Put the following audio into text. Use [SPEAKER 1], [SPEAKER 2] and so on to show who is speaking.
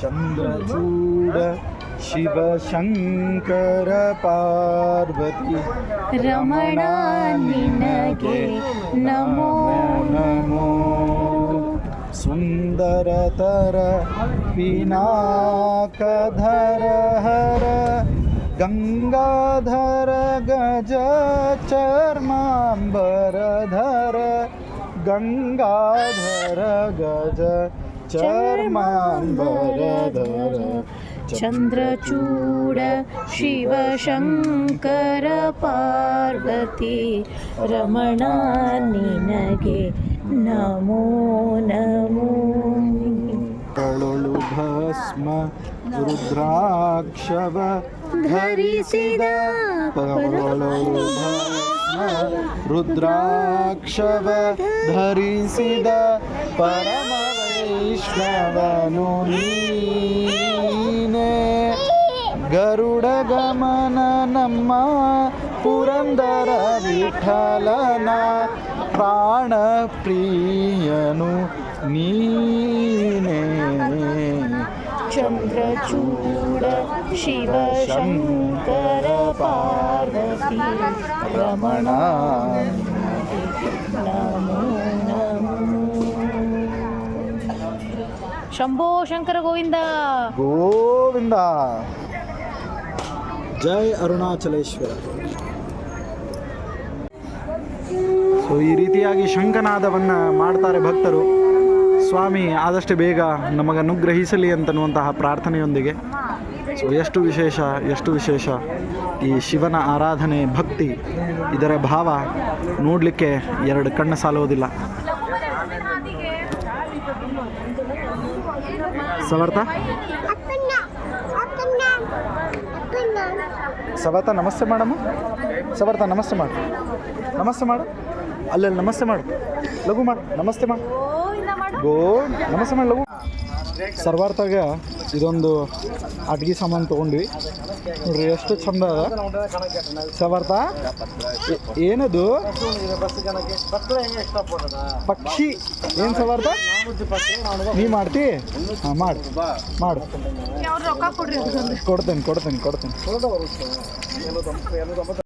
[SPEAKER 1] चन्द्रचूड शिवशङ्कर
[SPEAKER 2] पार्वती। रमणानिनगे नमो
[SPEAKER 1] नमो सुन्दरतर पिनाकधर हर गङ्गाधर गज चर्माम्बरधर। ಗಂಗಾಧರ ಗಜ ಚರ್ಮಾಂಬರಧರ
[SPEAKER 2] ಚಂದ್ರಚೂಡ ಶಿವಶಂಕರ ಪಾರ್ವತಿ ರಮಣ ನಿನಗೆ ನಮೋ ನಮೋ.
[SPEAKER 1] ಕಳಲು ಭಸ್ಮ ರುದ್ರಾಕ್ಷವ
[SPEAKER 2] ಧರಿಸಿದ
[SPEAKER 1] ಕಳಲು ಭಸ್ಮ ರುದ್ರಾಕ್ಷವ ಧರಿಸಿದ ಪರಮ ವೈಷ್ಣವನು ನೀನೇ. ಗರುಡ ಗಮನ ನಮ್ಮ ಪುರಂದರ ವಿಠಲನ ಪ್ರಾಣ ಪ್ರಿಯನು ನೀನೇ.
[SPEAKER 2] ಚಂದ್ರಚೂಡ ಶಿವಶಂಕರ ಪಾರ್ವತಿ ರಮಣ ಶಂಭೋ ಶಂಕರ ಗೋವಿಂದ
[SPEAKER 1] ಗೋವಿಂದ ಜೈ ಅರುಣಾಚಲೇಶ್ವರ ಸೊ ಈ ರೀತಿಯಾಗಿ ಶಂಖನಾದವನ್ನು ಮಾಡ್ತಾರೆ ಭಕ್ತರು. ಸ್ವಾಮಿ, ಆದಷ್ಟು ಬೇಗ ನಮಗೆ ಅನುಗ್ರಹಿಸಲಿ ಅಂತನ್ನುವಂತಹ ಪ್ರಾರ್ಥನೆಯೊಂದಿಗೆ. ಸೊ ಎಷ್ಟು ವಿಶೇಷ ಎಷ್ಟು ವಿಶೇಷ. ಈ ಶಿವನ ಆರಾಧನೆ ಭಕ್ತಿ, ಇದರ ಭಾವ ನೋಡಲಿಕ್ಕೆ ಎರಡು ಕಣ್ಣು ಸಾಲುವುದಿಲ್ಲ. ಸವರ್ತ? ಸವರ್ತ, ನಮಸ್ತೆ ಮಾಡಮ್ಮ ಸವರ್ತ, ನಮಸ್ತೆ ಮಾಡು ನಮಸ್ತೆ ಮಾಡು ಅಲ್ಲಲ್ಲಿ ನಮಸ್ತೆ ಮಾಡು ಲಘು ಮಾಡು ನಮಸ್ತೆ ಮಾಡು ಗೋ ನಮಸ್ತೆ ಮೇಡಮ್ ಸರ್ವಾರ್ಥಾಗ ಇದೊಂದು ಅಡ್ಗೆ ಸಾಮಾನು ತೊಗೊಂಡ್ವಿ. ನೋಡ್ರಿ ಎಷ್ಟು ಚಂದ ಅದ. ಏ- ಏನದು? ಪಕ್ಷಿ. ಏನು ಸವಾರ್ಥ ನೀ ಮಾಡ್ತಿ? ಹಾಂ ಮಾಡು ಮಾಡು. ಕೊಡ್ತೇನೆ ಕೊಡ್ತೇನೆ ಕೊಡ್ತೇನೆ.